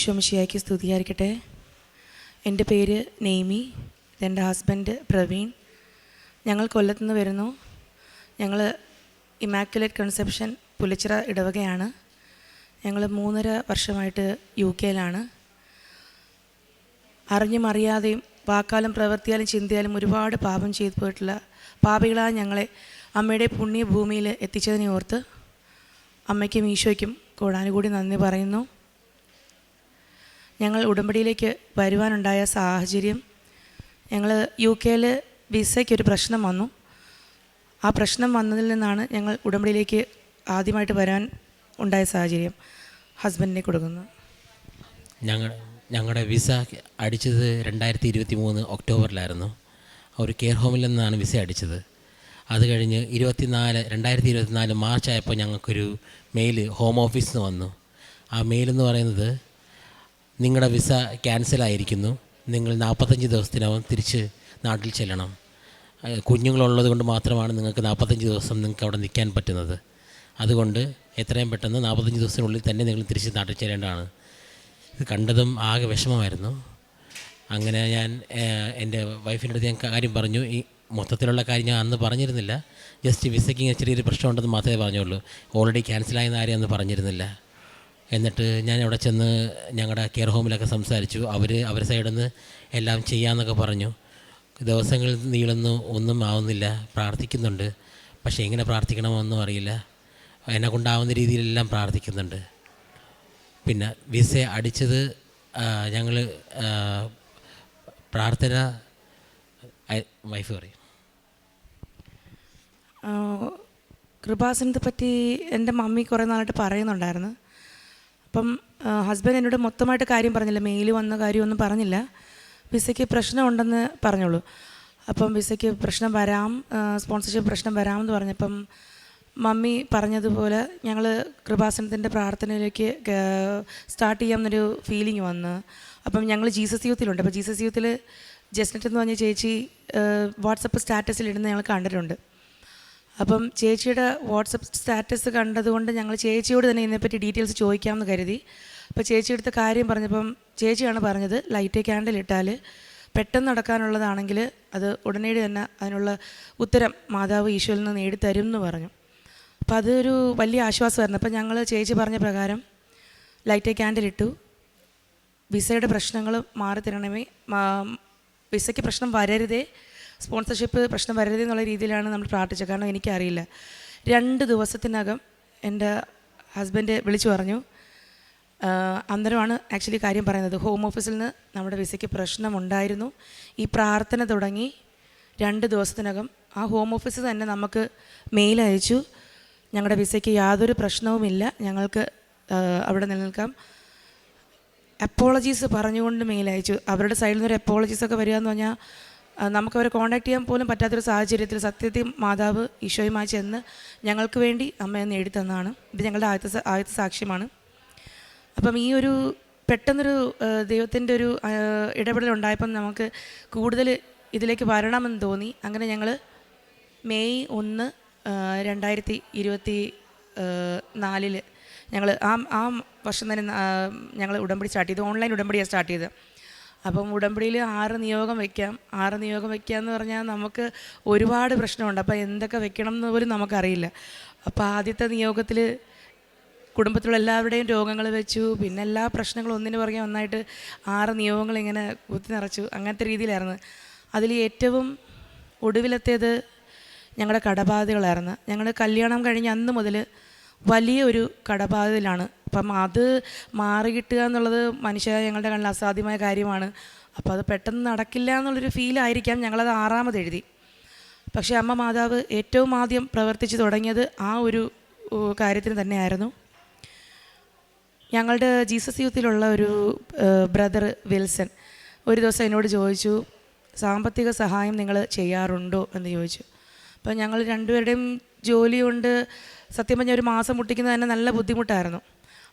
ഈശോമിഷിയാക്കി സ്തുതിയായിരിക്കട്ടെ. എന്റെ പേര് നെയ്മി എന്റെ ഹസ്ബൻഡ് പ്രവീൺ. ഞങ്ങൾ കൊല്ലത്തു നിന്ന് വരുന്നു. ഞങ്ങൾ ഇമാക്കുലേറ്റ് കൺസെപ്ഷൻ പുലച്ചിറ ഇടവകയാണ്. ഞങ്ങൾ മൂന്നര വർഷമായിട്ട് യു കെയിലാണ് അറിഞ്ഞും അറിയാതെയും വാക്കാലും പ്രവർത്തിയാലും ചിന്തയാലും ഒരുപാട് പാപം ചെയ്തു പോയിട്ടുള്ള പാപികളായ ഞങ്ങളെ അമ്മയുടെ പുണ്യഭൂമിയിൽ എത്തിച്ചതിനെ ഓർത്ത് അമ്മയ്ക്കും ഈശോയ്ക്കും കൂടാനുകൂടി നന്ദി പറയുന്നു. ഞങ്ങൾ ഉടമ്പടിയിലേക്ക് വരുവാനുണ്ടായ സാഹചര്യം ഞങ്ങൾ യു കെയിൽ വിസയ്ക്കൊരു പ്രശ്നം വന്നു. ആ പ്രശ്നം വന്നതിൽ നിന്നാണ് ഞങ്ങൾ ഉടമ്പടിയിലേക്ക് ആദ്യമായിട്ട് വരാൻ ഉണ്ടായ സാഹചര്യം ഹസ്ബൻഡിനെ കൊടുക്കുന്നു ഞങ്ങൾ ഞങ്ങളുടെ വിസ അടിച്ചത് രണ്ടായിരത്തി ഇരുപത്തി മൂന്ന് ഒക്ടോബറിലായിരുന്നു ഒരു കെയർ ഹോമിൽ നിന്നാണ് വിസ അടിച്ചത്. അത് കഴിഞ്ഞ് ഇരുപത്തിനാല് രണ്ടായിരത്തി ഇരുപത്തിനാല് മാർച്ച് ആയപ്പോൾ ഞങ്ങൾക്കൊരു മെയിൽ ഹോം ഓഫീസിൽ നിന്ന് വന്നു. ആ മെയിലെന്ന് പറയുന്നത് നിങ്ങളുടെ വിസ ക്യാൻസലായിരിക്കുന്നു നിങ്ങൾ നാൽപ്പത്തഞ്ച് ദിവസത്തിനകം തിരിച്ച് നാട്ടിൽ ചെല്ലണം. കുഞ്ഞുങ്ങളുള്ളത് കൊണ്ട് മാത്രമാണ് നിങ്ങൾക്ക് നാൽപ്പത്തഞ്ച് ദിവസം നിങ്ങൾക്ക് അവിടെ നിൽക്കാൻ പറ്റുന്നത്. അതുകൊണ്ട് എത്രയും പെട്ടെന്ന് നാൽപ്പത്തഞ്ച് ദിവസത്തിനുള്ളിൽ തന്നെ നിങ്ങൾ തിരിച്ച് നാട്ടിൽ ചെല്ലേണ്ടതാണ്. ഇത് കണ്ടതും ആകെ വിഷമമായിരുന്നു. അങ്ങനെ ഞാൻ എന്റെ വൈഫിന്റെ അടുത്ത് ഞാൻ കാര്യം പറഞ്ഞു. ഈ മൊത്തത്തിലുള്ള കാര്യം ഞാൻ അന്ന് പറഞ്ഞിരുന്നില്ല. ജസ്റ്റ് വിസയ്ക്ക് ചെറിയൊരു പ്രശ്നമുണ്ടെന്ന് മാത്രമേ പറഞ്ഞുള്ളൂ. ഓൾറെഡി ക്യാൻസലായെന്ന് ആരെയും അന്ന് പറഞ്ഞിരുന്നില്ല. എന്നിട്ട് ഞാൻ അവിടെ ചെന്ന് ഞങ്ങളുടെ കെയർ ഹോമിലൊക്കെ സംസാരിച്ചു. അവർ അവരുടെ സൈഡിൽ നിന്ന് എല്ലാം ചെയ്യാമെന്നൊക്കെ പറഞ്ഞു. ദിവസങ്ങൾ നീളുന്നു ഒന്നും ആവുന്നില്ല പ്രാർത്ഥിക്കുന്നുണ്ട്. പക്ഷേ എങ്ങനെ പ്രാർത്ഥിക്കണമെന്നും അറിയില്ല. എന്നെ കൊണ്ടാവുന്ന രീതിയിലെല്ലാം പ്രാർത്ഥിക്കുന്നുണ്ട്. പിന്നെ വിസ അടിച്ചത് ഞങ്ങൾ പ്രാർത്ഥന വൈഫ് പറയും. കൃപാസനത്തെ പറ്റി എന്റെ മമ്മി കുറേ നാളായിട്ട് പറയുന്നുണ്ടായിരുന്നു. അപ്പം ഹസ്ബൻഡ് എന്നോട് മൊത്തമായിട്ട് കാര്യം പറഞ്ഞില്ല. മെയിൽ വന്ന കാര്യമൊന്നും പറഞ്ഞില്ല. വിസയ്ക്ക് പ്രശ്നമുണ്ടെന്ന് പറഞ്ഞോളൂ. അപ്പം വിസയ്ക്ക് പ്രശ്നം വരാം സ്പോൺസർഷിപ്പ് പ്രശ്നം വരാമെന്ന് പറഞ്ഞപ്പം മമ്മി പറഞ്ഞതുപോലെ ഞങ്ങൾ കൃപാസനത്തിന്റെ പ്രാർത്ഥനയിലേക്ക് സ്റ്റാർട്ട് ചെയ്യാമെന്നൊരു ഫീലിംഗ് വന്ന്. അപ്പം ഞങ്ങൾ ജീസസ് യൂത്തിലുണ്ട്. അപ്പോൾ ജീസസ് യൂത്തിൽ ജസ്നെറ്റ് എന്ന് പറഞ്ഞ ചേച്ചി വാട്സപ്പ് സ്റ്റാറ്റസിൽ ഇടുന്ന ഞങ്ങൾ കണ്ടിട്ടുണ്ട്. അപ്പം ചേച്ചിയുടെ വാട്സപ്പ് സ്റ്റാറ്റസ് കണ്ടതുകൊണ്ട് ഞങ്ങൾ ചേച്ചിയോട് തന്നെ ഇതിനെപ്പറ്റി ഡീറ്റെയിൽസ് ചോദിക്കാമെന്ന് കരുതി. അപ്പോൾ ചേച്ചി എടുത്ത കാര്യം പറഞ്ഞപ്പം ചേച്ചിയാണ് പറഞ്ഞത് ലൈറ്റ് ക്യാൻഡിൽ ഇട്ടാൽ പെട്ടെന്ന് നടക്കാനുള്ളതാണെങ്കിൽ അത് ഉടനടി തന്നെ അതിനുള്ള ഉത്തരം മാതാവ് ഈശോയിൽ നിന്ന് നേടിത്തരും എന്ന് പറഞ്ഞു. അപ്പോൾ അതൊരു വലിയ ആശ്വാസമായിരുന്നു. അപ്പോൾ ഞങ്ങൾ ചേച്ചി പറഞ്ഞ പ്രകാരം ലൈറ്റ് ക്യാൻഡിൽ ഇട്ടു. വിസയുടെ പ്രശ്നങ്ങൾ മാറി തരണമേ വിസയ്ക്ക് പ്രശ്നം വരരുതേ. സ്പോൺസർഷിപ്പ് പ്രശ്നം വരരുത് എന്നുള്ള രീതിയിലാണ് നമ്മൾ പ്രാർത്ഥിച്ചത്. കാരണം എനിക്കറിയില്ല. രണ്ട് ദിവസത്തിനകം എന്റെ ഹസ്ബൻഡ് വിളിച്ചു പറഞ്ഞു അന്നേരമാണ് ആക്ച്വലി കാര്യം പറയുന്നത്. ഹോം ഓഫീസിൽ നിന്ന് നമ്മുടെ വിസയ്ക്ക് പ്രശ്നമുണ്ടായിരുന്നു. ഈ പ്രാർത്ഥന തുടങ്ങി രണ്ട് ദിവസത്തിനകം ആ ഹോം ഓഫീസ് തന്നെ നമുക്ക് മെയിൽ അയച്ചു. ഞങ്ങളുടെ വിസയ്ക്ക് യാതൊരു പ്രശ്നവുമില്ല. ഞങ്ങൾക്ക് അവിടെ നിലനിൽക്കാം. അപ്പോളജീസ് പറഞ്ഞുകൊണ്ട് മെയിൽ അയച്ചു. അവരുടെ സൈഡിൽ നിന്ന് ഒരു അപ്പോളജീസ് ഒക്കെ വരിക എന്ന് പറഞ്ഞാൽ നമുക്ക് അവരെ കോൺടാക്ട് ചെയ്യാൻ പോലും പറ്റാത്തൊരു സാഹചര്യത്തിൽ സത്യത്തിൽ മാതാവ് ഈശോയുമായി ചെന്ന് ഞങ്ങൾക്ക് വേണ്ടി അമ്മയെ നേടി തന്നതാണ് ഇത് ഞങ്ങളുടെ ആദ്യത്തെ ആദ്യത്തെ സാക്ഷ്യമാണ്. അപ്പം ഈ ഒരു പെട്ടെന്നൊരു ദൈവത്തിന്റെ ഒരു ഇടപെടൽ ഉണ്ടായപ്പം നമുക്ക് കൂടുതൽ ഇതിലേക്ക് വരണമെന്ന് തോന്നി. അങ്ങനെ ഞങ്ങൾ മെയ് ഒന്ന് രണ്ടായിരത്തി ഇരുപത്തി നാലിൽ ഞങ്ങൾ ആ ആ വർഷം തന്നെ ഞങ്ങൾ ഉടമ്പടി സ്റ്റാർട്ട് ചെയ്തു. ഓൺലൈൻ ഉടമ്പടിയാണ് സ്റ്റാർട്ട് ചെയ്തത്. അപ്പം ഉടമ്പടിയിൽ ആറ് നിയോഗം വയ്ക്കാം ആറ് നിയോഗം വയ്ക്കുക എന്ന് പറഞ്ഞാൽ നമുക്ക് ഒരുപാട് പ്രശ്നമുണ്ട്. അപ്പോൾ എന്തൊക്കെ വെക്കണം എന്ന് പോലും നമുക്കറിയില്ല. അപ്പോൾ ആദ്യത്തെ നിയോഗത്തിൽ കുടുംബത്തിലുള്ള എല്ലാവരുടെയും രോഗങ്ങൾ വെച്ചു. പിന്നെ എല്ലാ പ്രശ്നങ്ങളും ഒന്നിനു പുറകെ ഒന്നായിട്ട് ആറ് നിയോഗങ്ങൾ ഇങ്ങനെ കുത്തി നിറച്ചു. അങ്ങനത്തെ രീതിയിലായിരുന്നു. അതിൽ ഏറ്റവും ഒടുവിലത്തേത് ഞങ്ങളുടെ കടബാധകളായിരുന്നു. ഞങ്ങൾ കല്യാണം കഴിഞ്ഞ അന്ന് മുതൽ വലിയൊരു കടബാധിതലാണ് അപ്പം അത് മാറി കിട്ടുക എന്നുള്ളത് മനുഷ്യ ഞങ്ങളുടെ കണ്ണിൽ അസാധ്യമായ കാര്യമാണ്. അപ്പോൾ അത് പെട്ടെന്ന് നടക്കില്ല എന്നുള്ളൊരു ഫീലായിരിക്കാം ഞങ്ങളത് ആറാമത് എഴുതി. പക്ഷേ അമ്മ മാതാവ് ഏറ്റവും ആദ്യം പ്രവർത്തിച്ചു തുടങ്ങിയത് ആ ഒരു കാര്യത്തിന് തന്നെയായിരുന്നു. ഞങ്ങളുടെ ജീസസ് യൂത്തിലുള്ള ഒരു ബ്രദർ വിൽസൺ ഒരു ദിവസം എന്നോട് ചോദിച്ചു സാമ്പത്തിക സഹായം നിങ്ങൾ ചെയ്യാറുണ്ടോ? എന്ന് ചോദിച്ചു. അപ്പോൾ ഞങ്ങൾ രണ്ടുപേരുടെയും ജോലി കൊണ്ട് സത്യം പറഞ്ഞാൽ ഒരു മാസം മുട്ടിക്കുന്നത് തന്നെ നല്ല ബുദ്ധിമുട്ടായിരുന്നു.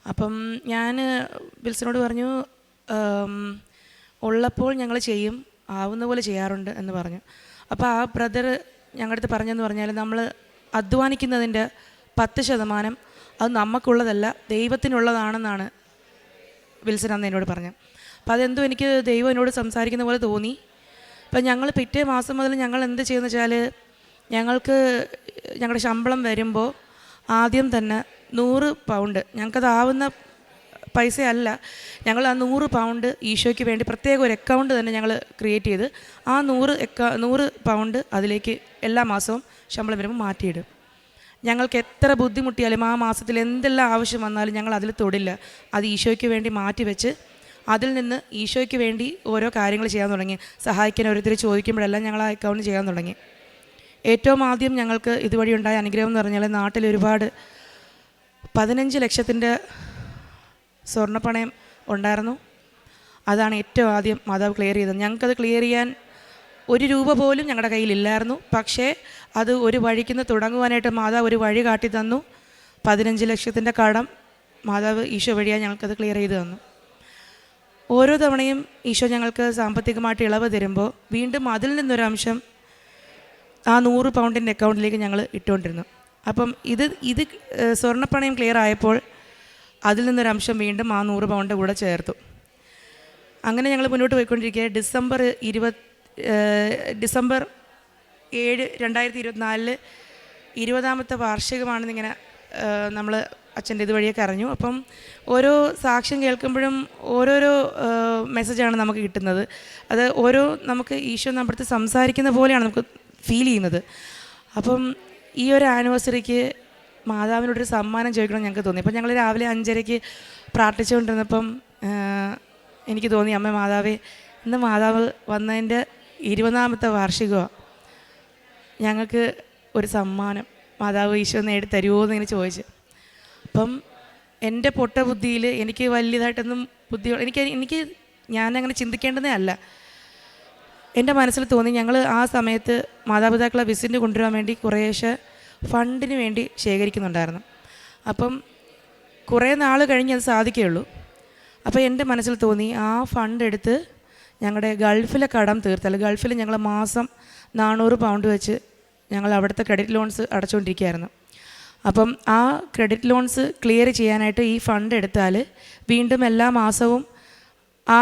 അപ്പം ഞാൻ വിൽസനോട് പറഞ്ഞു ഉള്ളപ്പോൾ ഞങ്ങൾ ചെയ്യും ആവുന്ന പോലെ ചെയ്യാറുണ്ട് എന്ന് പറഞ്ഞു. അപ്പോൾ ആ ബ്രദർ ഞങ്ങളുടെ അടുത്ത് പറഞ്ഞെന്ന് പറഞ്ഞാൽ നമ്മൾ അധ്വാനിക്കുന്നതിന്റെ പത്ത് ശതമാനം അത് നമുക്കുള്ളതല്ല ദൈവത്തിനുള്ളതാണെന്നാണ് വിൽസൻ അന്ന് എന്നോട് പറഞ്ഞത്. അപ്പം അതെന്തോ എനിക്ക് ദൈവം എന്നോട് സംസാരിക്കുന്ന പോലെ തോന്നി. അപ്പം ഞങ്ങൾ പിറ്റേ മാസം മുതൽ ഞങ്ങൾ എന്ത് ചെയ്യുന്ന വെച്ചാൽ ഞങ്ങൾക്ക് ഞങ്ങളുടെ ശമ്പളം വരുമ്പോൾ ആദ്യം തന്നെ നൂറ് പൗണ്ട് ഞങ്ങൾക്കതാവുന്ന പൈസയല്ല. ഞങ്ങൾ ആ നൂറ് പൗണ്ട് ഈശോയ്ക്ക് വേണ്ടി പ്രത്യേക ഒരു അക്കൗണ്ട് തന്നെ ഞങ്ങൾ ക്രിയേറ്റ് ചെയ്ത് ആ നൂറ് എക്ക നൂറ് പൗണ്ട് അതിലേക്ക് എല്ലാ മാസവും ശമ്പളം വരുമ്പോൾ മാറ്റിയിടും. ഞങ്ങൾക്ക് എത്ര ബുദ്ധിമുട്ടിയാലും ആ മാസത്തിൽ എന്തെല്ലാം ആവശ്യം വന്നാലും ഞങ്ങൾ അതിൽ തൊടില്ല. അത് ഈശോയ്ക്ക് വേണ്ടി മാറ്റി വെച്ച് അതിൽ നിന്ന് ഈശോയ്ക്ക് വേണ്ടി ഓരോ കാര്യങ്ങൾ ചെയ്യാൻ തുടങ്ങി. സഹായിക്കാൻ ഓരോരുത്തർ ചോദിക്കുമ്പോഴെല്ലാം ഞങ്ങൾ ആ അക്കൗണ്ട് ചെയ്യാൻ തുടങ്ങി. ഏറ്റവും ആദ്യം ഞങ്ങൾക്ക് ഇതുവഴി ഉണ്ടായ അനുഗ്രഹം എന്ന് പറഞ്ഞാൽ നാട്ടിൽ ഒരുപാട് പതിനഞ്ച് ലക്ഷത്തിന്റെ സ്വർണപ്പണയം ഉണ്ടായിരുന്നു. അതാണ് ഏറ്റവും ആദ്യം മാതാവ് ക്ലിയർ ചെയ്തത്. ഞങ്ങൾക്കത് ക്ലിയർ ചെയ്യാൻ ഒരു രൂപ പോലും ഞങ്ങളുടെ കയ്യിലില്ലായിരുന്നു പക്ഷേ അത് ഒരു വഴിക്ക് നിന്ന് തുടങ്ങുവാനായിട്ട് മാതാവ് ഒരു വഴി കാട്ടി തന്നു. പതിനഞ്ച് ലക്ഷത്തിന്റെ കടം മാതാവ് ഈശോ വഴിയായി ഞങ്ങൾക്കത് ക്ലിയർ ചെയ്ത് തന്നു. ഓരോ തവണയും ഈശോ ഞങ്ങൾക്ക് സാമ്പത്തികമായിട്ട് ഇളവ് തരുമ്പോൾ വീണ്ടും അതിൽ നിന്നൊരംശം ആ നൂറ് പൗണ്ടിന്റെ അക്കൗണ്ടിലേക്ക് ഞങ്ങൾ ഇട്ടുകൊണ്ടിരുന്നു. അപ്പം ഇത് ഇത് സ്വർണപ്പണയം ക്ലിയർ ആയപ്പോൾ അതിൽ നിന്നൊരംശം വീണ്ടും ആ നൂറ് പൗണ്ട് കൂടെ ചേർത്തു. അങ്ങനെ ഞങ്ങൾ മുന്നോട്ട് പോയിക്കൊണ്ടിരിക്കുക ഡിസംബർ ഇരുപത് ഡിസംബർ ഏഴ് രണ്ടായിരത്തി ഇരുപത്തിനാലിൽ ഇരുപതാമത്തെ വാർഷികമാണെന്നിങ്ങനെ നമ്മൾ അച്ഛന്റെ ഇതുവഴിയൊക്കെ അറിഞ്ഞു. അപ്പം ഓരോ സാക്ഷ്യം കേൾക്കുമ്പോഴും ഓരോരോ മെസ്സേജാണ് നമുക്ക് കിട്ടുന്നത്. അത് ഓരോ നമുക്ക് ഈശോ നമ്മുടെ അടുത്ത് സംസാരിക്കുന്ന പോലെയാണ് നമുക്ക് ഫീൽ ചെയ്യുന്നത്. അപ്പം ഈ ഒരു ആനിവേഴ്സറിക്ക് മാതാവിനോടൊരു സമ്മാനം ചോദിക്കണം ഞങ്ങൾക്ക് തോന്നി. അപ്പം ഞങ്ങൾ രാവിലെ അഞ്ചരയ്ക്ക് പ്രാർത്ഥിച്ചുകൊണ്ടിരുന്നപ്പം എനിക്ക് തോന്നി അമ്മ മാതാവേ ഇന്ന് മാതാവ് വന്നതിന്റെ ഇരുപതാമത്തെ വാർഷികമാണ് ഞങ്ങൾക്ക് ഒരു സമ്മാനം മാതാവ് ഈശോ നേടി തരുമോ എന്ന് ഇങ്ങനെ ചോദിച്ചു. അപ്പം എന്റെ പൊട്ട ബുദ്ധിയിൽ എനിക്ക് വലിയതായിട്ടൊന്നും ബുദ്ധി എനിക്ക് എനിക്ക് ഞാനങ്ങനെ ചിന്തിക്കേണ്ടതേ അല്ല. എന്റെ മനസ്സിൽ തോന്നി ഞങ്ങൾ ആ സമയത്ത് മാതാപിതാക്കളെ വിസിറ്റിന് കൊണ്ടുവരാൻ വേണ്ടി കുറേശ്ശെ ഫണ്ടിന് വേണ്ടി ശേഖരിക്കുന്നുണ്ടായിരുന്നു. അപ്പം കുറേ നാൾ കഴിഞ്ഞ് അത് സാധിക്കുകയുള്ളൂ. അപ്പോൾ എന്റെ മനസ്സിൽ തോന്നി ആ ഫണ്ട് എടുത്ത് ഞങ്ങളുടെ ഗൾഫിലെ കടം തീർത്താൽ ഗൾഫിൽ ഞങ്ങൾ മാസം നാനൂറ് പൗണ്ട് വെച്ച് ഞങ്ങൾ അവിടുത്തെ ക്രെഡിറ്റ് ലോൺസ് അടച്ചുകൊണ്ടിരിക്കുകയായിരുന്നു. അപ്പം ആ ക്രെഡിറ്റ് ലോൺസ് ക്ലിയർ ചെയ്യാനായിട്ട് ഈ ഫണ്ട് എടുത്താൽ വീണ്ടും എല്ലാ മാസവും ആ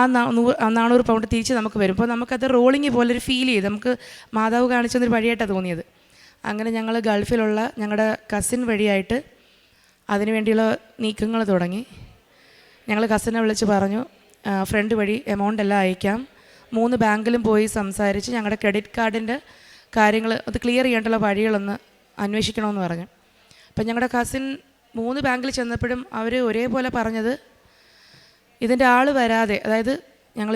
നാനൂറ് പൗണ്ട് തിരിച്ച് നമുക്ക് വരും. അപ്പോൾ നമുക്കത് റോളിങ് പോലെ ഒരു ഫീൽ ചെയ്ത് നമുക്ക് മാതാവ് കാണിച്ചൊന്നൊരു വഴിയായിട്ടാണ് തോന്നിയത്. അങ്ങനെ ഞങ്ങൾ ഗൾഫിലുള്ള ഞങ്ങളുടെ കസിൻ വഴിയായിട്ട് അതിനു വേണ്ടിയുള്ള നീക്കങ്ങൾ തുടങ്ങി. ഞങ്ങൾ കസിനെ വിളിച്ച് പറഞ്ഞു ഫ്രണ്ട് വഴി എമൗണ്ട് എല്ലാം അയക്കാം. മൂന്ന് ബാങ്കിലും പോയി സംസാരിച്ച് ഞങ്ങളുടെ ക്രെഡിറ്റ് കാർഡിന്റെ കാര്യങ്ങൾ അത് ക്ലിയർ ചെയ്യേണ്ടുള്ള വഴികളൊന്ന് അന്വേഷിക്കണമെന്ന് പറഞ്ഞു. അപ്പം ഞങ്ങളുടെ കസിൻ മൂന്ന് ബാങ്കിൽ ചെന്നപ്പോഴും അവർ ഒരേപോലെ പറഞ്ഞത് ഇതിന്റെ ആൾ വരാതെ അതായത് ഞങ്ങൾ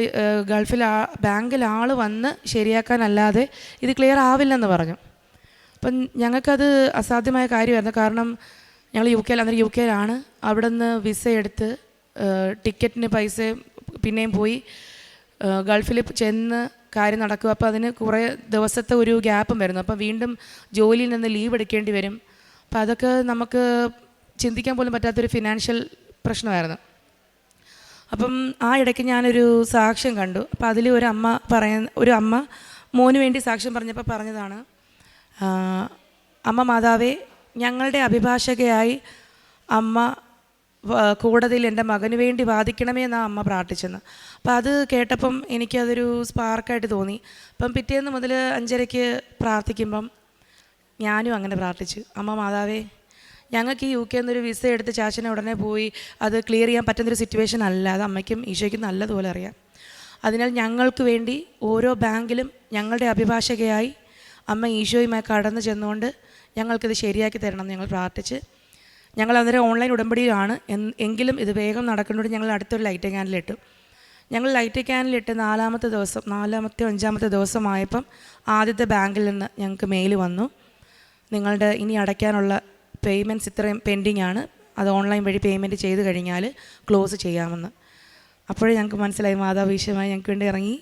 ഗൾഫിൽ ആ ബാങ്കിൽ ആൾ വന്ന് ശരിയാക്കാനല്ലാതെ ഇത് ക്ലിയർ ആവില്ലെന്ന് പറഞ്ഞു. അപ്പം ഞങ്ങൾക്കത് അസാധ്യമായ കാര്യമായിരുന്നു. കാരണം ഞങ്ങൾ യു കെയിൽ അന്നേരം യു കെയിലാണ് അവിടെ നിന്ന് വിസ എടുത്ത് ടിക്കറ്റിന് പൈസ പിന്നെയും പോയി ഗൾഫിൽ ചെന്ന് കാര്യം നടക്കുക. അപ്പോൾ അതിന് കുറേ ദിവസത്തെ ഒരു ഗ്യാപ്പും വരുന്നു. അപ്പോൾ വീണ്ടും ജോലിയിൽ നിന്ന് ലീവ് എടുക്കേണ്ടി വരും. അപ്പോൾ അതൊക്കെ നമുക്ക് ചിന്തിക്കാൻ പോലും പറ്റാത്തൊരു ഫിനാൻഷ്യൽ പ്രശ്നമായിരുന്നു. അപ്പം ആ ഇടയ്ക്ക് ഞാനൊരു സാക്ഷ്യം കണ്ടു. അപ്പം അതിൽ ഒരു അമ്മ പറയ ഒരു അമ്മ മോന് വേണ്ടി സാക്ഷ്യം പറഞ്ഞപ്പോൾ പറഞ്ഞതാണ് അമ്മ മാതാവേ ഞങ്ങളുടെ അഭിഭാഷകയായി അമ്മ കോടതിയിൽ എന്റെ മകന് വേണ്ടി വാദിക്കണമേ എന്നാണ് അമ്മ പ്രാർത്ഥിച്ചെന്ന്. അപ്പം അത് കേട്ടപ്പം എനിക്കതൊരു സ്പാർക്കായിട്ട് തോന്നി. അപ്പം പിറ്റേന്ന് മുതൽ അഞ്ചരയ്ക്ക് പ്രാർത്ഥിക്കുമ്പം ഞാനും അങ്ങനെ പ്രാർത്ഥിച്ചു. അമ്മ മാതാവേ ഞങ്ങൾക്ക് ഈ യു കെ എന്നൊരു വിസ എടുത്ത് ചാച്ചനെ ഉടനെ പോയി അത് ക്ലിയർ ചെയ്യാൻ പറ്റുന്നൊരു സിറ്റുവേഷൻ അല്ല. അത് അമ്മയ്ക്കും ഈശോയ്ക്കും നല്ലതുപോലെ അറിയാം. അതിനാൽ ഞങ്ങൾക്ക് വേണ്ടി ഓരോ ബാങ്കിലും ഞങ്ങളുടെ അഭിഭാഷകയായി അമ്മ ഈശോയുമായി കടന്നു ചെന്നുകൊണ്ട് ഞങ്ങൾക്കിത് ശരിയാക്കി തരണം എന്ന് ഞങ്ങൾ പ്രാർത്ഥിച്ച്. ഞങ്ങൾ അന്നേരം ഓൺലൈൻ ഉടമ്പടിയിലാണ്. എങ്കിലും ഇത് വേഗം നടക്കുന്നതുകൊണ്ട് ഞങ്ങൾ അടുത്തൊരു ലൈറ്റ് ക്യാനിലിട്ടു ഞങ്ങൾ ലൈറ്റ് ക്യാനിലിട്ട് നാലാമത്തെ ദിവസം നാലാമത്തെ അഞ്ചാമത്തെ ദിവസമായപ്പം ആദ്യത്തെ ബാങ്കിൽ നിന്ന് ഞങ്ങൾക്ക് മെയിൽ വന്നു. നിങ്ങളുടെ ഇനി അടയ്ക്കാനുള്ള പേയ്മെന്റ്സ് ഇത്രയും പെൻഡിങ് ആണ്. അത് ഓൺലൈൻ വഴി പേയ്മെന്റ് ചെയ്ത് കഴിഞ്ഞാൽ ക്ലോസ് ചെയ്യാമെന്ന് അപ്പോഴേ ഞങ്ങൾക്ക് മനസ്സിലായി മാതാവീശ്യമായി ഞങ്ങൾക്ക് വേണ്ടി ഇറങ്ങി.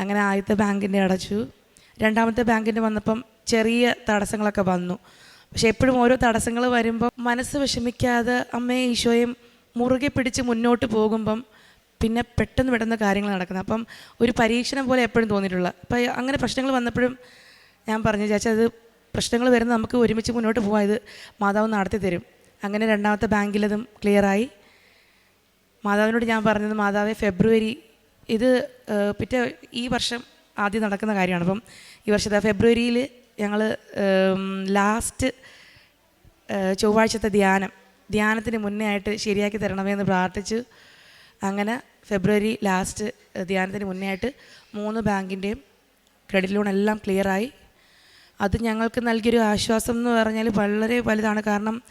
അങ്ങനെ ആദ്യത്തെ ബാങ്കിന്റെ അടച്ചു. രണ്ടാമത്തെ ബാങ്കിന്റെ വന്നപ്പം ചെറിയ തടസ്സങ്ങളൊക്കെ വന്നു. പക്ഷെ എപ്പോഴും ഓരോ തടസ്സങ്ങൾ വരുമ്പോൾ മനസ്സ് വിഷമിക്കാതെ അമ്മയെ ഈശോയും മുറുകെ പിടിച്ച് മുന്നോട്ട് പോകുമ്പം പിന്നെ പെട്ടെന്ന് പെട്ടെന്ന് കാര്യങ്ങൾ നടക്കുന്നത് അപ്പം ഒരു പരീക്ഷണം പോലെ എപ്പോഴും തോന്നിയിട്ടുള്ള. അപ്പം അങ്ങനെ പ്രശ്നങ്ങൾ വന്നപ്പോഴും ഞാൻ പറഞ്ഞു ചേച്ചാ അത് പ്രശ്നങ്ങൾ വരുന്ന നമുക്ക് ഒരുമിച്ച് മുന്നോട്ട് പോകാം ഇത് മാതാവ് നടത്തി തരും. അങ്ങനെ രണ്ടാമത്തെ ബാങ്കിലതും ക്ലിയറായി മാതാവിനോട് ഞാൻ പറഞ്ഞത് മാതാവ് ഫെബ്രുവരി ഇത് പിറ്റേ ഈ വർഷം ആദ്യം നടക്കുന്ന കാര്യമാണ്. അപ്പം ഈ വർഷത്തെ ഫെബ്രുവരിയിൽ ഞങ്ങൾ ലാസ്റ്റ് ചൊവ്വാഴ്ചത്തെ ധ്യാനം. ധ്യാനത്തിന് മുന്നേ ആയിട്ട് ശരിയാക്കി തരണമേ എന്ന് പ്രാർത്ഥിച്ചു അങ്ങനെ ഫെബ്രുവരി ലാസ്റ്റ് ധ്യാനത്തിന് മുന്നേ ആയിട്ട് മൂന്ന് ബാങ്കിന്റെയും ക്രെഡിറ്റ് ലോൺ എല്ലാം ക്ലിയറായി അത് ഞങ്ങൾക്ക് നൽകിയൊരു ആശ്വാസം എന്ന് പറഞ്ഞാൽ വളരെ വലുതാണ്. കാരണം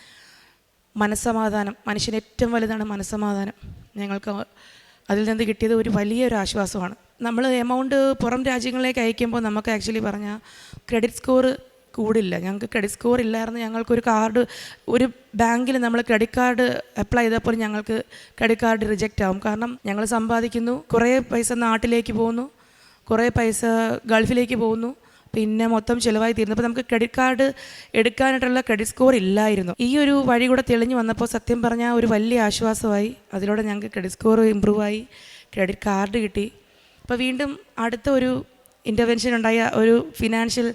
മനസ്സമാധാനം മനുഷ്യന് ഏറ്റവും വലുതാണ് മനസ്സമാധാനം. ഞങ്ങൾക്ക് അതിൽ നിന്ന് കിട്ടിയത് ഒരു വലിയൊരു ആശ്വാസമാണ്. നമ്മൾ എമൗണ്ട് പുറം രാജ്യങ്ങളിലേക്ക് അയക്കുമ്പോൾ നമുക്ക് ആക്ച്വലി പറഞ്ഞാൽ ക്രെഡിറ്റ് സ്കോർ കൂടില്ല. ഞങ്ങൾക്ക് ക്രെഡിറ്റ് സ്കോർ ഇല്ലായിരുന്നു. ഞങ്ങൾക്കൊരു കാർഡ് ഒരു ബാങ്കിൽ നമ്മൾ ക്രെഡിറ്റ് കാർഡ് അപ്ലൈ ചെയ്തപ്പോൾ ഞങ്ങൾക്ക് ക്രെഡിറ്റ് കാർഡ് റിജക്റ്റ് ആവും. കാരണം ഞങ്ങൾ സമ്പാദിക്കുന്നു കുറേ പൈസ നാട്ടിലേക്ക് പോകുന്നു കുറേ പൈസ ഗൾഫിലേക്ക് പോകുന്നു. പിന്നെ മൊത്തം ചിലവായി തീരുന്നു അപ്പോൾ നമുക്ക് ക്രെഡിറ്റ് കാർഡ് എടുക്കാനായിട്ടുള്ള ക്രെഡിറ്റ് സ്കോർ ഇല്ലായിരുന്നു. ഈ ഒരു വഴി കൂടെ തെളിഞ്ഞു വന്നപ്പോൾ സത്യം പറഞ്ഞാൽ ഒരു വലിയ ആശ്വാസമായി. അതിലൂടെ ഞങ്ങൾക്ക് ക്രെഡിറ്റ് സ്കോർ ഇമ്പ്രൂവ് ആയി. ക്രെഡിറ്റ് കാർഡ് കിട്ടി. അപ്പോൾ വീണ്ടും അടുത്ത ഒരു ഇന്റർവെൻഷൻ ഉണ്ടായ ഒരു ഫിനാൻഷ്യൽ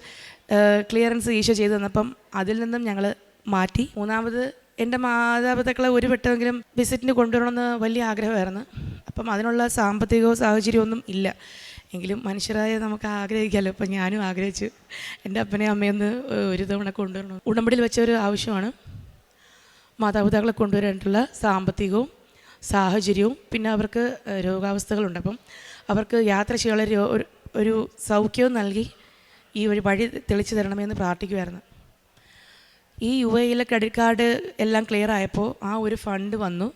ക്ലിയറൻസ് ഈശോ ചെയ്തു തന്നപ്പം അതിൽ നിന്നും ഞങ്ങൾ മാറ്റി. മൂന്നാമത് എന്റെ മാതാപിതാക്കളെ ഒരു വട്ടമെങ്കിലും വിസിറ്റിന് കൊണ്ടുവരണമെന്ന് വലിയ ആഗ്രഹമായിരുന്നു. അപ്പം അതിനുള്ള സാമ്പത്തികവും സാഹചര്യമൊന്നും ഇല്ല. എങ്കിലും മനുഷ്യരായ നമുക്ക് ആഗ്രഹിക്കാമല്ലോ ഇപ്പം ഞാനും ആഗ്രഹിച്ചു. എന്റെ അപ്പനെ അമ്മയൊന്ന് ഒരു തവണ കൊണ്ടുവരണം. ഉടമ്പടിയിൽ വെച്ച ഒരു ആവശ്യമാണ്. മാതാപിതാക്കളെ കൊണ്ടുവരാനായിട്ടുള്ള സാമ്പത്തികവും സാഹചര്യവും പിന്നെ അവർക്ക് രോഗാവസ്ഥകളുണ്ട്. അപ്പം അവർക്ക് യാത്ര ചെയ്യാനുള്ള ഒരു സൗഖ്യവും നൽകി ഈ ഒരു വഴി തെളിച്ചു തരണമെന്ന് പ്രാർത്ഥിക്കുമായിരുന്നു ഈ യു എയിലെ ക്രെഡിറ്റ് കാർഡ് എല്ലാം ക്ലിയർ ആയപ്പോൾ ആ ഒരു ഫണ്ട് വന്നു.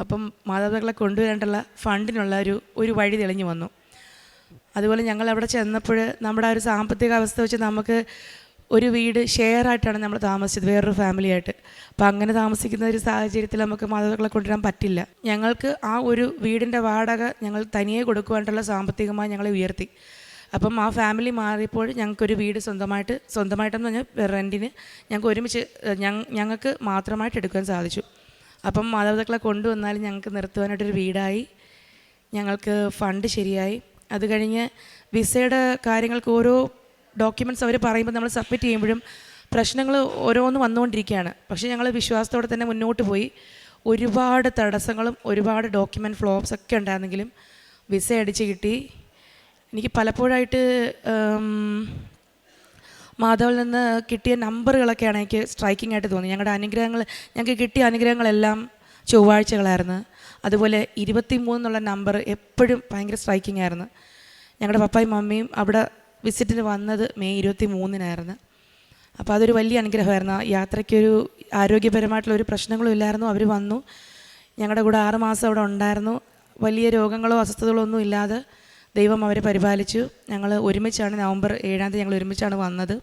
അപ്പം മാതാപിതാക്കളെ കൊണ്ടുവരേണ്ടുള്ള ഫണ്ടിനുള്ള ഒരു ഒരു വഴി തെളിഞ്ഞു വന്നു. അതുപോലെ ഞങ്ങൾ അവിടെ ചെന്നപ്പോൾ നമ്മുടെ ആ ഒരു സാമ്പത്തിക അവസ്ഥ വെച്ച് നമുക്ക് ഒരു വീട് ഷെയർ ആയിട്ടാണ് നമ്മൾ താമസിച്ചത് വേറൊരു ഫാമിലി ആയിട്ട്. അപ്പോൾ അങ്ങനെ താമസിക്കുന്ന ഒരു സാഹചര്യത്തിൽ നമുക്ക് മാതാപിതാക്കളെ കൊണ്ടുവരാൻ പറ്റില്ല. ഞങ്ങൾക്ക് ആ ഒരു വീടിന്റെ വാടക ഞങ്ങൾ തനിയെ കൊടുക്കുവാനായിട്ടുള്ള സാമ്പത്തികമായി ഞങ്ങളെ ഉയർത്തി. അപ്പം ആ ഫാമിലി മാറിയപ്പോൾ ഞങ്ങൾക്കൊരു വീട് സ്വന്തമായിട്ട് സ്വന്തമായിട്ടെന്ന് പറഞ്ഞാൽ റെന്റിന് ഞങ്ങൾക്ക് ഒരുമിച്ച് ഞങ്ങൾക്ക് മാത്രമായിട്ട് എടുക്കാൻ സാധിച്ചു. അപ്പം മാതാപിതാക്കളെ കൊണ്ടുവന്നാൽ ഞങ്ങൾക്ക് നിർത്തുവാനായിട്ടൊരു വീടായി ഞങ്ങൾക്ക് ഫണ്ട് ശരിയായി. അത് കഴിഞ്ഞ് വിസയുടെ കാര്യങ്ങൾക്ക് ഓരോ ഡോക്യുമെന്റ്സ് അവർ പറയുമ്പോൾ നമ്മൾ സബ്മിറ്റ് ചെയ്യുമ്പോഴും പ്രശ്നങ്ങൾ ഓരോന്ന് വന്നുകൊണ്ടിരിക്കുകയാണ്. പക്ഷേ ഞങ്ങൾ വിശ്വാസത്തോടെ തന്നെ മുന്നോട്ട് പോയി. ഒരുപാട് തടസ്സങ്ങളും ഒരുപാട് ഡോക്യുമെന്റ് ഫ്ലോപ്സ് ഒക്കെ ഉണ്ടായിരുന്നെങ്കിലും വിസ അടിച്ച് കിട്ടി. എനിക്ക് പലപ്പോഴായിട്ട് മാധവിൽ നിന്ന് കിട്ടിയ നമ്പറുകളൊക്കെയാണ് എനിക്ക് സ്ട്രൈക്കിംഗ് ആയിട്ട് തോന്നി ഞങ്ങളുടെ അനുഗ്രഹങ്ങൾ ഞങ്ങൾക്ക് കിട്ടിയ അനുഗ്രഹങ്ങളെല്ലാം ചൊവ്വാഴ്ചകളായിരുന്നു. അതുപോലെ ഇരുപത്തി മൂന്നുള്ള നമ്പർ എപ്പോഴും ഭയങ്കര സ്ട്രൈക്കിംഗ് ആയിരുന്നു. ഞങ്ങളുടെ പപ്പായും മമ്മിയും അവിടെ വിസിറ്റിന് വന്നത് മെയ് ഇരുപത്തി മൂന്നിനായിരുന്നു അപ്പോൾ അതൊരു വലിയ അനുഗ്രഹമായിരുന്നു. യാത്രയ്ക്കൊരു ആരോഗ്യപരമായിട്ടുള്ള ഒരു പ്രശ്നങ്ങളും ഇല്ലായിരുന്നു. അവർ വന്നു. ഞങ്ങളുടെ കൂടെ ആറ് മാസം അവിടെ ഉണ്ടായിരുന്നു. വലിയ രോഗങ്ങളോ അസ്വസ്ഥതകളോ ഒന്നും ഇല്ലാതെ ദൈവം അവരെ പരിപാലിച്ചു. ഞങ്ങൾ ഒരുമിച്ചാണ് നവംബർ ഏഴാം തീയതി ഞങ്ങൾ ഒരുമിച്ചാണ് വന്നത്.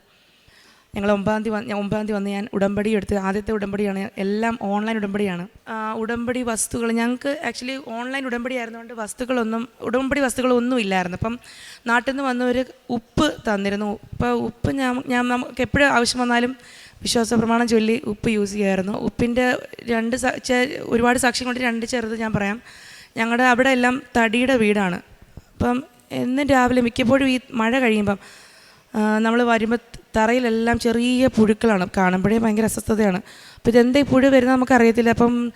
ഞങ്ങൾ ഒമ്പതാം തീയതി ഒമ്പതാം തീയതി വന്ന് ഞാൻ ഉടമ്പടി എടുത്ത് ആദ്യത്തെ ഉടമ്പടിയാണ്. എല്ലാം ഓൺലൈൻ ഉടമ്പടിയാണ്. ഉടമ്പടി വസ്തുക്കൾ ഞങ്ങൾക്ക് ആക്ച്വലി ഓൺലൈൻ ഉടമ്പടി ആയിരുന്നുകൊണ്ട് വസ്തുക്കളൊന്നും ഉടമ്പടി വസ്തുക്കളൊന്നും ഇല്ലായിരുന്നു. അപ്പം നാട്ടിൽ നിന്ന് വന്നവർ ഉപ്പ് തന്നിരുന്നു. ഇപ്പോൾ ഉപ്പ് ഞാൻ ഞാൻ നമുക്ക് എപ്പോഴും ആവശ്യം വന്നാലും വിശ്വാസ പ്രമാണം ചൊല്ലി ഉപ്പ് യൂസ് ചെയ്യുമായിരുന്നു ഉപ്പിന്റെ രണ്ട് ഒരുപാട് സാക്ഷ്യം കൊണ്ട് രണ്ട് ചെറുത് ഞാൻ പറയാം. ഞങ്ങളുടെ അവിടെ എല്ലാം തടിയുടെ വീടാണ്. അപ്പം എന്നും രാവിലെ മിക്കപ്പോഴും ഈ മഴ കഴിയുമ്പം നമ്മൾ വരുമ്പോൾ തറയിലെല്ലാം ചെറിയ പുഴുക്കളാണ്. കാണുമ്പോഴേ ഭയങ്കര അസ്വസ്ഥതയാണ്. അപ്പോൾ ഇതെന്താ ഈ പുഴു വരുന്നത് നമുക്കറിയത്തില്ല. അപ്പം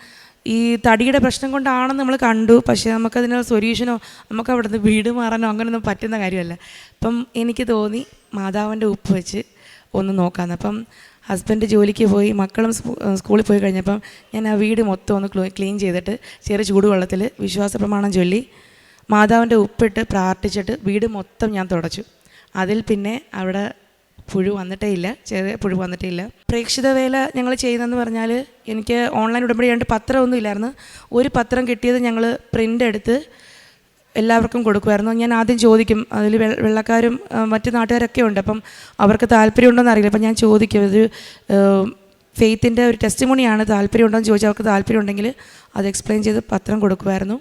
ഈ തടിയുടെ പ്രശ്നം കൊണ്ടാണെന്ന് നമ്മൾ കണ്ടു. പക്ഷേ നമുക്കതിന് സൊല്യൂഷനോ നമുക്ക് അവിടെ നിന്ന് വീട് മാറാനോ അങ്ങനെയൊന്നും പറ്റുന്ന കാര്യമല്ല. അപ്പം എനിക്ക് തോന്നി മാതാവിന്റെ ഉപ്പ് വെച്ച് ഒന്ന് നോക്കാമെന്ന് അപ്പം ഹസ്ബൻഡ് ജോലിക്ക് പോയി മക്കളും സ്കൂ- സ്കൂളിൽ പോയി കഴിഞ്ഞപ്പം ഞാൻ ആ വീട് മൊത്തം ഒന്ന് ക്ലീ- ക്ലീൻ ചെയ്തിട്ട് ചെറിയ ചൂടുവെള്ളത്തിൽ വിശ്വാസ പ്രമാണം ചൊല്ലി മാതാവിന്റെ ഉപ്പിട്ട് പ്രാർത്ഥിച്ചിട്ട് വീട് മൊത്തം ഞാൻ തുടച്ചു. അതിൽ പിന്നെ അവിടെ പുഴു വന്നിട്ടേ ഇല്ല. ചെറിയ പുഴു വന്നിട്ടേ ഇല്ല. പ്രേക്ഷിത വേല ഞങ്ങൾ ചെയ്തതെന്ന് പറഞ്ഞാൽ എനിക്ക് ഓൺലൈൻ ഉടമ്പടി ആയിട്ട് പത്രമൊന്നും ഇല്ലായിരുന്നു. ഒരു പത്രം കിട്ടിയത് ഞങ്ങൾ പ്രിന്റ് എടുത്ത് എല്ലാവർക്കും കൊടുക്കുമായിരുന്നു. ഞാൻ ആദ്യം ചോദിക്കും അതിൽ വെള്ളക്കാരും മറ്റു നാട്ടുകാരൊക്കെ ഉണ്ട്. അപ്പം അവർക്ക് താല്പര്യമുണ്ടോയെന്ന് അറിയില്ല. അപ്പം ഞാൻ ചോദിക്കും ഇത് ഫെയ്ത്തിന്റെ ഒരു ടെസ്റ്റിമോണിയാണ് താല്പര്യമുണ്ടോ എന്ന് ചോദിച്ചാൽ അവർക്ക് താല്പര്യമുണ്ടെങ്കിൽ അത് എക്സ്പ്ലെയിൻ ചെയ്ത് പത്രം കൊടുക്കുമായിരുന്നു.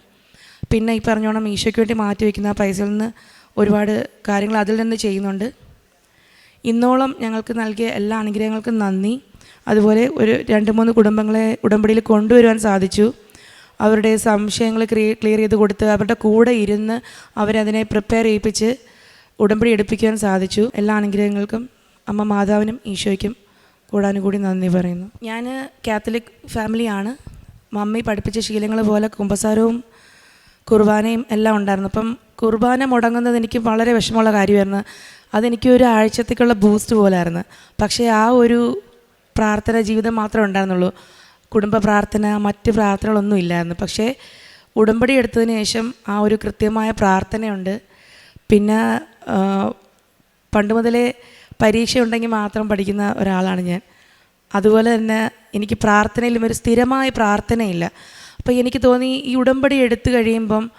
പിന്നെ ഈ പറഞ്ഞോണം മീശോയ്ക്ക് വേണ്ടി മാറ്റി വയ്ക്കുന്ന ആ പൈസയിൽ നിന്ന് ഒരുപാട് കാര്യങ്ങൾ അതിൽ നിന്ന് ചെയ്യുന്നുണ്ട്. ഇന്നോളം ഞങ്ങൾക്ക് നൽകിയ എല്ലാ അനുഗ്രഹങ്ങൾക്കും നന്ദി. അതുപോലെ ഒരു രണ്ട് മൂന്ന് കുടുംബങ്ങളെ ഉടമ്പടിയിൽ കൊണ്ടുവരുവാൻ സാധിച്ചു. അവരുടെ സംശയങ്ങൾ ക്ലിയർ ചെയ്ത് കൊടുത്ത് അവരുടെ കൂടെ ഇരുന്ന് അവരതിനെ പ്രിപ്പയർ ചെയ്യിപ്പിച്ച് ഉടമ്പടി എടുപ്പിക്കുവാൻ സാധിച്ചു. എല്ലാ അനുഗ്രഹങ്ങൾക്കും അമ്മ മാതാവിനും ഈശോയ്ക്കും കൂടാനുകൂടി നന്ദി പറയുന്നു. ഞാൻ കാത്തലിക് ഫാമിലിയാണ്. മമ്മി പഠിപ്പിച്ച ശീലങ്ങൾ പോലെ കുമ്പസാരവും കുർബാനയും എല്ലാം ഉണ്ടായിരുന്നു. അപ്പം കുർബാന മുടങ്ങുന്നത് എനിക്ക് വളരെ വിഷമമുള്ള കാര്യമായിരുന്നു. അതെനിക്ക് ഒരു ആഴ്ചത്തേക്കുള്ള ബൂസ്റ്റ് പോലായിരുന്നു. പക്ഷേ ആ ഒരു പ്രാർത്ഥന ജീവിതം മാത്രമേ ഉണ്ടായിരുന്നുള്ളൂ. കുടുംബ പ്രാർത്ഥന മറ്റ് പ്രാർത്ഥനകളൊന്നും ഇല്ലായിരുന്നു. പക്ഷേ ഉടമ്പടി എടുത്തതിന് ശേഷം ആ ഒരു കൃത്യമായ പ്രാർത്ഥനയുണ്ട്. പിന്നെ പണ്ട് മുതലേ പരീക്ഷയുണ്ടെങ്കിൽ മാത്രം പഠിക്കുന്ന ഒരാളാണ് ഞാൻ. അതുപോലെ തന്നെ എനിക്ക് പ്രാർത്ഥനയിലും ഒരു സ്ഥിരമായ പ്രാർത്ഥനയില്ല. അപ്പോൾ എനിക്ക് തോന്നി ഈ ഉടമ്പടി എടുത്തു കഴിയുമ്പം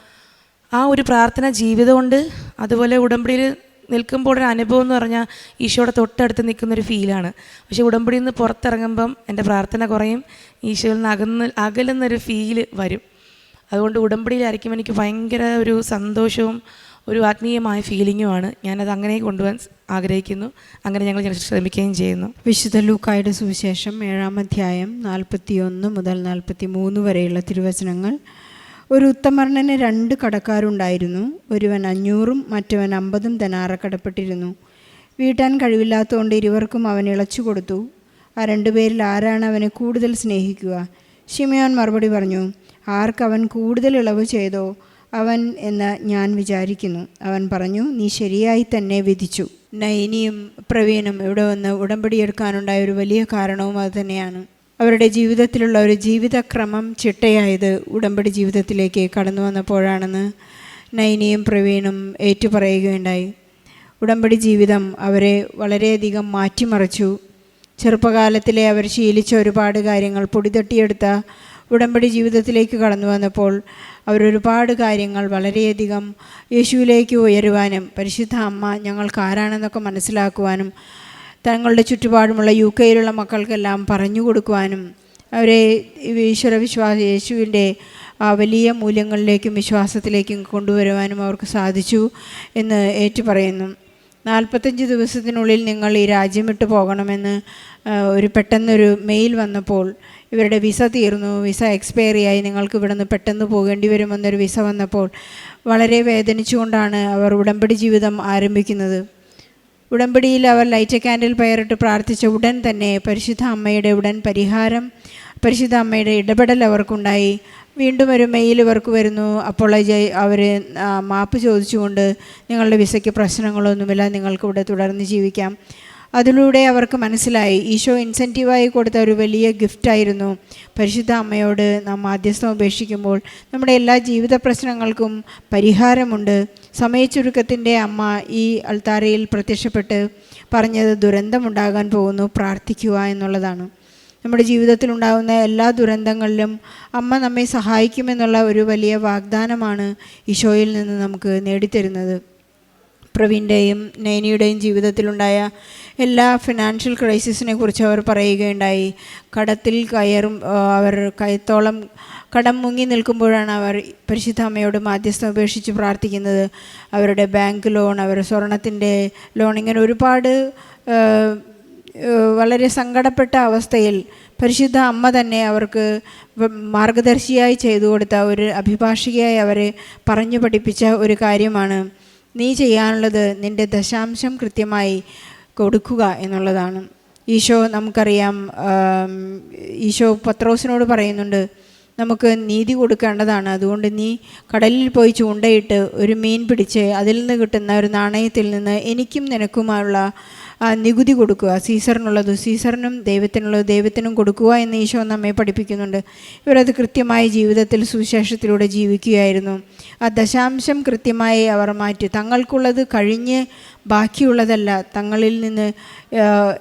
ആ ഒരു പ്രാർത്ഥന ജീവിതമുണ്ട്. അതുപോലെ ഉടമ്പടിയിൽ നിൽക്കുമ്പോൾ ഒരു അനുഭവം എന്ന് പറഞ്ഞാൽ ഈശോയുടെ തൊട്ടടുത്ത് നിൽക്കുന്നൊരു ഫീലാണ്. പക്ഷേ ഉടമ്പടിയിൽ നിന്ന് പുറത്തിറങ്ങുമ്പം എന്റെ പ്രാർത്ഥന കുറയും. ഈശോയിൽ നിന്ന് അകന്ന് അകലുന്നൊരു ഫീൽ വരും. അതുകൊണ്ട് ഉടമ്പടിയിലായിരിക്കും എനിക്ക് ഭയങ്കര ഒരു സന്തോഷവും ഒരു ആത്മീയമായ ഫീലിങ്ങുമാണ് ഞാനത് അങ്ങനെ കൊണ്ടുപോകാൻ ആഗ്രഹിക്കുന്നു. അങ്ങനെ ഞങ്ങൾ ശ്രമിക്കുകയും ചെയ്യുന്നു. വിശുദ്ധ ലൂക്കായുടെ സുവിശേഷം ഏഴാം അധ്യായം നാൽപ്പത്തിയൊന്ന് മുതൽ നാൽപ്പത്തി മൂന്ന് വരെയുള്ള തിരുവചനങ്ങൾ. ഒരു ഉത്തമർണന് രണ്ട് കടക്കാരുണ്ടായിരുന്നു. ഒരുവൻ അഞ്ഞൂറും മറ്റവൻ അമ്പതും ധനാറ കടപ്പെട്ടിരുന്നു വീട്ടാൻ കഴിവില്ലാത്തതുകൊണ്ട് ഇരുവർക്കും അവൻ ഇളച്ചു കൊടുത്തു. ആ രണ്ടുപേരിൽ ആരാണ് അവനെ കൂടുതൽ സ്നേഹിക്കുക? ഷിമയോൻ മറുപടി പറഞ്ഞു ആർക്കവൻ കൂടുതൽ ഇളവ് ചെയ്തോ അവൻ എന്ന് ഞാൻ വിചാരിക്കുന്നു. അവൻ പറഞ്ഞു നീ ശരിയായി തന്നെ വിധിച്ചു. നൈനിയും പ്രവീണും ഇവിടെ വന്ന് ഉടമ്പടിയെടുക്കാനുണ്ടായ ഒരു വലിയ കാരണവും അത് തന്നെയാണ്. അവരുടെ ജീവിതത്തിലുള്ള ഒരു ജീവിതക്രമം ചിട്ടയായത് ഉടമ്പടി ജീവിതത്തിലേക്ക് കടന്നു വന്നപ്പോഴാണെന്ന് നൈനിയും പ്രവീണും ഏറ്റുപറയുകയുണ്ടായി. ഉടമ്പടി ജീവിതം അവരെ വളരെയധികം മാറ്റിമറിച്ചു. ചെറുപ്പകാലത്തിലെ അവർ ശീലിച്ച ഒരുപാട് കാര്യങ്ങൾ പൊടിതട്ടിയെടുത്ത ഉടമ്പടി ജീവിതത്തിലേക്ക് കടന്നു വന്നപ്പോൾ അവരൊരുപാട് കാര്യങ്ങൾ വളരെയധികം യേശുവിലേക്ക് ഉയരുവാനും പരിശുദ്ധ അമ്മ ഞങ്ങൾക്ക് ആരാണെന്നൊക്കെ മനസ്സിലാക്കുവാനും തങ്ങളുടെ ചുറ്റുപാടുമുള്ള യു കെയിലുള്ള മക്കൾക്കെല്ലാം പറഞ്ഞു കൊടുക്കുവാനും അവരെ ഈശ്വര വിശ്വാസ യേശുവിന്റെ വലിയ മൂല്യങ്ങളിലേക്കും വിശ്വാസത്തിലേക്കും കൊണ്ടുവരുവാനും അവർക്ക് സാധിച്ചു എന്ന് ഏറ്റുപറയുന്നു. നാൽപ്പത്തഞ്ച് ദിവസത്തിനുള്ളിൽ നിങ്ങൾ ഈ രാജ്യം വിട്ടു പോകണമെന്ന് ഒരു പെട്ടെന്നൊരു മെയിൽ വന്നപ്പോൾ ഇവരുടെ വിസ തീർന്നു വിസ എക്സ്പയറി ആയി നിങ്ങൾക്ക് ഇവിടുന്ന് പെട്ടെന്ന് പോകേണ്ടി വരുമെന്നൊരു വിസ വന്നപ്പോൾ വളരെ വേദനിച്ചുകൊണ്ടാണ് അവർ ഉടമ്പടി ജീവിതം ആരംഭിക്കുന്നത്. ഉടമ്പടിയിൽ അവർ ലൈറ്റ് കാൻഡിൽ പയറിട്ട് പ്രാർത്ഥിച്ച ഉടൻ തന്നെ പരിശുദ്ധ അമ്മയുടെ ഉടൻ പരിഹാരം പരിശുദ്ധ അമ്മയുടെ ഇടപെടൽ അവർക്കുണ്ടായി. വീണ്ടും ഒരു മെയിൽ ഇവർക്ക് വരുന്നു. അപ്പോൾ അവർ മാപ്പ് ചോദിച്ചുകൊണ്ട് നിങ്ങളുടെ വിസയ്ക്ക് പ്രശ്നങ്ങളൊന്നുമില്ല നിങ്ങൾക്ക് ഇവിടെ തുടർന്ന് ജീവിക്കാം. അതിലൂടെ അവർക്ക് മനസ്സിലായി ഈശോ ഇൻസെന്റീവായി കൊടുത്ത ഒരു വലിയ ഗിഫ്റ്റായിരുന്നു പരിശുദ്ധ അമ്മയോട് നാം മാധ്യസ്ഥം ഉപേക്ഷിക്കുമ്പോൾ നമ്മുടെ എല്ലാ ജീവിത പ്രശ്നങ്ങൾക്കും പരിഹാരമുണ്ട്. സമയച്ചുരുക്കത്തിന്റെ അമ്മ ഈ അൾത്താരയിൽ പ്രത്യക്ഷപ്പെട്ട് പറഞ്ഞത് ദുരന്തമുണ്ടാകാൻ പോകുന്നു പ്രാർത്ഥിക്കുക എന്നുള്ളതാണ്. നമ്മുടെ ജീവിതത്തിൽ ഉണ്ടാകുന്ന എല്ലാ ദുരന്തങ്ങളിലും അമ്മ നമ്മെ സഹായിക്കുമെന്നുള്ള ഒരു വലിയ വാഗ്ദാനമാണ് ഈശോയിൽ നിന്ന് നമുക്ക് നേടിത്തരുന്നത്. പ്രവീന്റെയും നൈനിയുടെയും ജീവിതത്തിലുണ്ടായ എല്ലാ ഫിനാൻഷ്യൽ ക്രൈസിസിനെ കുറിച്ച് അവർ പറയുകയുണ്ടായി. കടത്തിൽ കയറും അവർ കയത്തോളം കടം മുങ്ങി നിൽക്കുമ്പോഴാണ് അവർ പരിശുദ്ധ അമ്മയോട് മാധ്യസ്ഥം ഉപേക്ഷിച്ച് പ്രാർത്ഥിക്കുന്നത്. അവരുടെ ബാങ്ക് ലോൺ അവർ സ്വർണത്തിന്റെ ലോൺ ഇങ്ങനെ ഒരുപാട് വളരെ സങ്കടപ്പെട്ട അവസ്ഥയിൽ പരിശുദ്ധ അമ്മ തന്നെ അവർക്ക് മാർഗദർശിയായി ചെയ്തു കൊടുത്ത ഒരു അഭിഭാഷികയായി അവരെ പറഞ്ഞു പഠിപ്പിച്ച ഒരു കാര്യമാണ്. നീ ചെയ്യാനുള്ളത് നിന്റെ ദശാംശം കൃത്യമായി കൊടുക്കുക എന്നുള്ളതാണ്. ഈശോ നമുക്കറിയാം ഈശോ പത്രോസിനോട് പറയുന്നുണ്ട് നമുക്ക് നീതി കൊടുക്കേണ്ടതാണ്. അതുകൊണ്ട് നീ കടലിൽ പോയി ചൂണ്ടയിട്ട് ഒരു മീൻ പിടിച്ച് അതിൽ നിന്ന് കിട്ടുന്ന ഒരു നാണയത്തിൽ നിന്ന് എനിക്കും നിനക്കുമായുള്ള നികുതി കൊടുക്കുക. സീസറിനുള്ളത് സീസറിനും ദൈവത്തിനുള്ളത് ദൈവത്തിനും കൊടുക്കുക എന്ന് ഈശോ നമ്മെ പഠിപ്പിക്കുന്നുണ്ട്. ഇവരത് കൃത്യമായി ജീവിതത്തിൽ സുവിശേഷത്തിലൂടെ ജീവിക്കുകയായിരുന്നു. ആ ദശാംശം കൃത്യമായി അവർ മാറ്റി. തങ്ങൾക്കുള്ളത് കഴിഞ്ഞ് ബാക്കിയുള്ളതല്ല. തങ്ങളിൽ നിന്ന്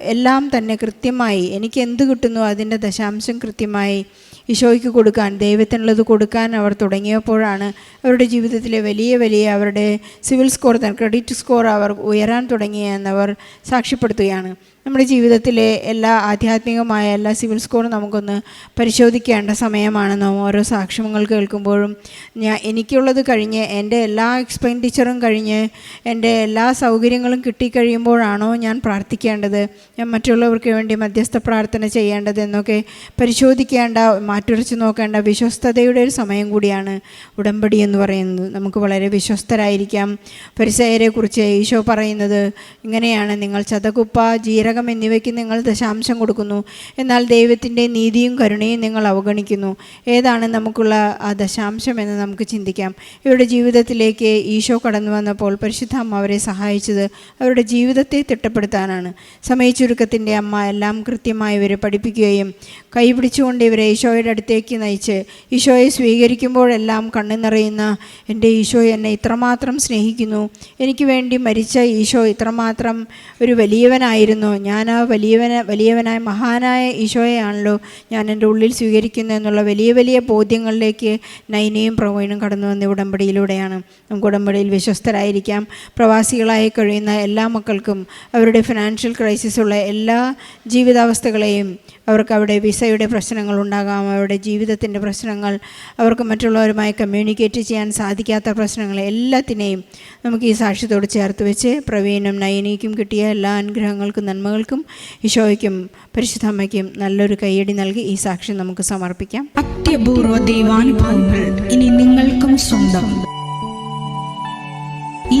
എല്ലാം തന്നെ കൃത്യമായി. എനിക്ക് എന്ത് കിട്ടുന്നു? അതിന്റെ ദശാംശം കൃത്യമായി. ഈശോയ്ക്ക് കൊടുക്കാൻ ദൈവത്തിനുള്ളത് കൊടുക്കാൻ അവർ തുടങ്ങിയപ്പോഴാണ് അവരുടെ ജീവിതത്തിലെ വലിയ വലിയ അവരുടെ സിവിൽ സ്കോർ ക്രെഡിറ്റ് സ്കോർ അവർ ഉയരാൻ തുടങ്ങിയെന്നവർ സാക്ഷ്യപ്പെടുത്തുകയാണ്. നമ്മുടെ ജീവിതത്തിലെ എല്ലാ ആധ്യാത്മികമായ എല്ലാ സിവിൽ സ്കോറും നമുക്കൊന്ന് പരിശോധിക്കേണ്ട സമയമാണ് നാം ഓരോ സാക്ഷ്യങ്ങൾ കേൾക്കുമ്പോഴും ഞാൻ എനിക്കുള്ളത് കഴിഞ്ഞ് എന്റെ എല്ലാ എക്സ്പെൻഡിച്ചറും കഴിഞ്ഞ് എന്റെ എല്ലാ സൗകര്യങ്ങളും കിട്ടിക്കഴിയുമ്പോഴാണോ ഞാൻ പ്രാർത്ഥിക്കേണ്ടത്. ഞാൻ മറ്റുള്ളവർക്ക് വേണ്ടി മധ്യസ്ഥ പ്രാർത്ഥന ചെയ്യേണ്ടത് എന്നൊക്കെ പരിശോധിക്കേണ്ട മാറ്റുരച്ച് നോക്കേണ്ട വിശ്വസ്തതയുടെ ഒരു സമയം കൂടിയാണ് ഉടമ്പടി എന്ന് പറയുന്നത്. നമുക്ക് വളരെ വിശ്വസ്തരായിരിക്കാം. പരിസയരെക്കുറിച്ച് ഈശോ പറയുന്നത് ഇങ്ങനെയാണ്. നിങ്ങൾ ചതകുപ്പ ജീരക ഘടകം എന്നിവയ്ക്ക് നിങ്ങൾ ദശാംശം കൊടുക്കുന്നു. എന്നാൽ ദൈവത്തിന്റെ നീതിയും കരുണയും നിങ്ങൾ അവഗണിക്കുന്നു. ഏതാണ് നമുക്കുള്ള ആ ദശാംശം എന്ന് നമുക്ക് ചിന്തിക്കാം. ഇവരുടെ ജീവിതത്തിലേക്ക് ഈശോ കടന്നു വന്നപ്പോൾ പരിശുദ്ധ അമ്മ അവരെ സഹായിച്ചത് അവരുടെ ജീവിതത്തെ തിട്ടപ്പെടുത്താനാണ്. സമയച്ചുരുക്കത്തിന്റെ അമ്മ എല്ലാം കൃത്യമായി ഇവരെ പഠിപ്പിക്കുകയും കൈപിടിച്ചുകൊണ്ട് ഇവരെ ഈശോയുടെ അടുത്തേക്ക് നയിച്ച് ഈശോയെ സ്വീകരിക്കുമ്പോഴെല്ലാം കണ്ണു നിറയുന്ന എന്റെ ഈശോ എന്നെ ഇത്രമാത്രം സ്നേഹിക്കുന്നു. എനിക്ക് വേണ്ടി മരിച്ച ഈശോ ഇത്രമാത്രം ഒരു വലിയവനായിരുന്നു. ഞാൻ ആ വലിയവന വലിയവനായ മഹാനായ ഈശോയെയാണല്ലോ ഞാൻ എന്റെ ഉള്ളിൽ സ്വീകരിക്കുന്നത് എന്നുള്ള വലിയ വലിയ ബോധ്യങ്ങളിലേക്ക് നൈനയും പ്രവീണും കടന്നു വന്ന ഉടമ്പടിയിലൂടെയാണ്. നമുക്ക് ഉടമ്പടിയിൽ വിശ്വസ്തരായിരിക്കാം. പ്രവാസികളായി കഴിയുന്ന എല്ലാ മക്കൾക്കും അവരുടെ ഫിനാൻഷ്യൽ ക്രൈസിസ് ഉള്ള എല്ലാ ജീവിതാവസ്ഥകളെയും അവർക്ക് അവിടെ വിസയുടെ പ്രശ്നങ്ങൾ ഉണ്ടാകാം അവരുടെ ജീവിതത്തിന്റെ പ്രശ്നങ്ങൾ അവർക്ക് മറ്റുള്ളവരുമായി കമ്മ്യൂണിക്കേറ്റ് ചെയ്യാൻ സാധിക്കാത്ത പ്രശ്നങ്ങൾ എല്ലാത്തിനെയും നമുക്ക് ഈ സാക്ഷ്യത്തോട് ചേർത്ത് വെച്ച് പ്രവീണും നയനിക്കും കിട്ടിയ എല്ലാ അനുഗ്രഹങ്ങൾക്കും നന്മകൾക്കും ഈശോയ്ക്കും പരിശുദ്ധമ്മയ്ക്കും നല്ലൊരു കൈയടി നൽകി ഈ സാക്ഷ്യം നമുക്ക് സമർപ്പിക്കാം. അത്യപൂർവ ദൈവാനുഭവങ്ങൾ ഇനി നിങ്ങൾക്കും സ്വന്തം. ഈ